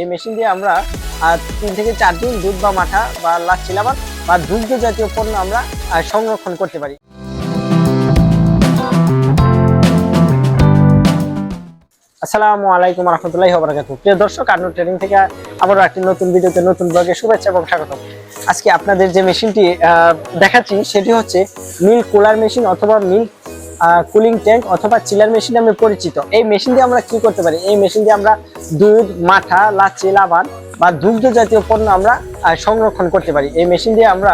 এই মেশিন দিয়ে আমরা তিন থেকে চার দিন দুধ বা মাঠা বা লাচ্ছি লাবান বা দুগ্ধ জাতীয় পণ্য আমরা সংরক্ষণ করতে পারি। আসসালামু আলাইকুম রহমতুল্লাহি ওবরাকাত প্রিয় দর্শক, আর্নো ট্রেনিং থেকে আবারও একটি নতুন ভিডিওতে নতুন ব্লগে শুভেচ্ছা এবং স্বাগত। আজকে আপনাদের যে মেশিনটি দেখাচ্ছি, সেটি হচ্ছে মিল কুলার মেশিন অথবা মিল কুলিং ট্যাঙ্ক অথবা চিলার মেশিন নামে পরিচিত। এই মেশিন দিয়ে আমরা কি করতে পারি? এই মেশিন দিয়ে আমরা দুধ মাঠা লাচ্ছি লাবান বা দুগ্ধ জাতীয় পণ্য আমরা সংরক্ষণ করতে পারি। এই মেশিন দিয়ে আমরা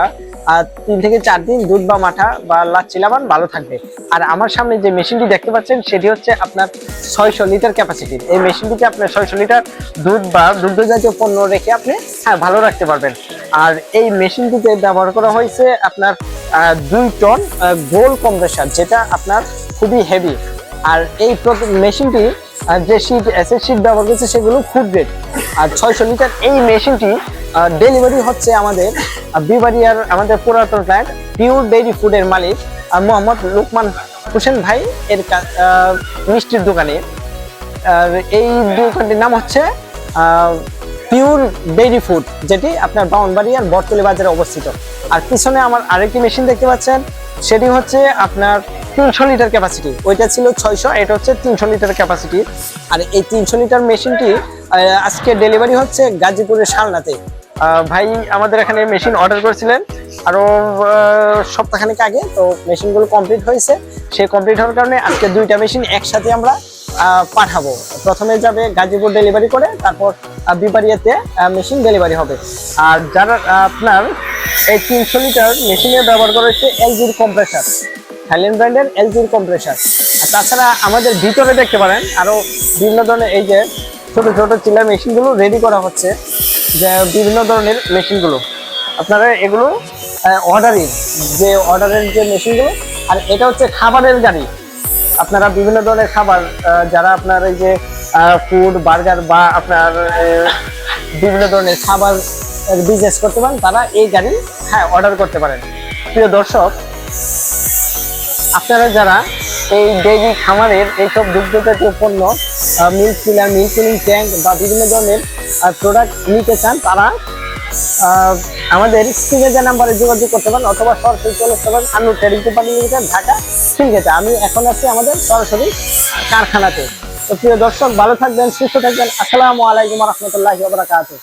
আহ, তিন থেকে চার দিন দুধ বা মাঠা বা লাচ্ছি লাবান ভালো থাকবে। আর আমার সামনে যে মেশিনটি দেখতে পাচ্ছেন সেটি হচ্ছে আপনার ছয়শো লিটার ক্যাপাসিটির এই মেশিনটিতে আপনার ছয়শো লিটার দুধ বা দুগ্ধ জাতীয় পণ্য রেখে আপনি হ্যাঁ ভালো রাখতে পারবেন। আর এই মেশিনটিতে ব্যবহার করা হয়েছে আপনার দুই টন গোল কম্প্রেসার যেটা আপনার খুবই হেভি আর এই মেশিনটি যে শীট অ্যাসিড শীট ব্যবহার করছে সেগুলো ফুড গ্রেড আর ছয়শো লিটার এই মেশিনটি ডেলিভারি হচ্ছে আমাদের আহ, বিবারিয়ার আমাদের পুরাতন প্ল্যান্ট পিওর ডেইরি ফুডের মালিক মোহাম্মদ লুকমান হোসেন ভাই এর মিষ্টির দোকানে। আর এই দোকানটির নাম হচ্ছে পিওর ডেইরি ফুড যেটি আপনার বাউনবাড়িয়ার বটতলি বাজারে অবস্থিত। আর পিছনে আমার আরেকটি মেশিন দেখতে পাচ্ছেন সেটি হচ্ছে আপনার তিনশো লিটার ক্যাপাসিটি ওইটা ছিল ছয়শো এটা হচ্ছে তিনশো লিটার ক্যাপাসিটি আর এই তিনশো লিটার মেশিনটি আজকে ডেলিভারি হচ্ছে গাজীপুরের শালনাতে ভাই আমাদের এখানে মেশিন অর্ডার করেছিলেন আরও আহ, সপ্তাহখানেক আগে তো মেশিনগুলো কমপ্লিট হয়েছে। সে কমপ্লিট হওয়ার কারণে আজকে দুইটা মেশিন একসাথে আমরা পাঠাবো। প্রথমে যাবে গাজীপুর ডেলিভারি করে তারপর বিপারিয়াতে মেশিন ডেলিভারি হবে। আর যারা আপনার এই তিনশো লিটার মেশিনে ব্যবহার করা হচ্ছে এলজির কম্প্রেসার থাইল্যান্ড ব্র্যান্ডের এলজির কম্প্রেসার আর তাছাড়া আমাদের ভিতরে দেখতে পারেন আরও বিভিন্ন ধরনের এই যে ছোট ছোট চিলার মেশিনগুলো রেডি করা হচ্ছে, যে বিভিন্ন ধরনের মেশিনগুলো। আপনারা এগুলো অর্ডারের যে অর্ডারের যে মেশিনগুলো, আর এটা হচ্ছে খাবারের গাড়ি। আপনারা বিভিন্ন ধরনের খাবার যারা আপনার এই যে ফুড বার্গার বা আপনার বিভিন্ন ধরনের খাবার বিজনেস করতে পারেন, তারা এই গাড়ি হ্যাঁ অর্ডার করতে পারেন। প্রিয় দর্শক, আপনারা যারা এই ডেইরি খামারের এইসব দুগ্ধ জাতীয় পণ্য milk chiller, milk cooling tank বা বিভিন্ন ধরনের প্রোডাক্ট নিতে চান, তারা আমাদের স্ক্রিনে যে নাম্বারে যোগাযোগ করতে পারেন অথবা সরাসরি চলে আসতে পারেন Anu trading company limited, Dhaka সিলগেটে আমি এখন আছি আমাদের সরাসরি কারখানাতে। তো প্রিয় দর্শক, ভালো থাকবেন, সুস্থ থাকবেন, আসসালামু আলাইকুম রহমতুল্লাহি ওবরাকাতুহ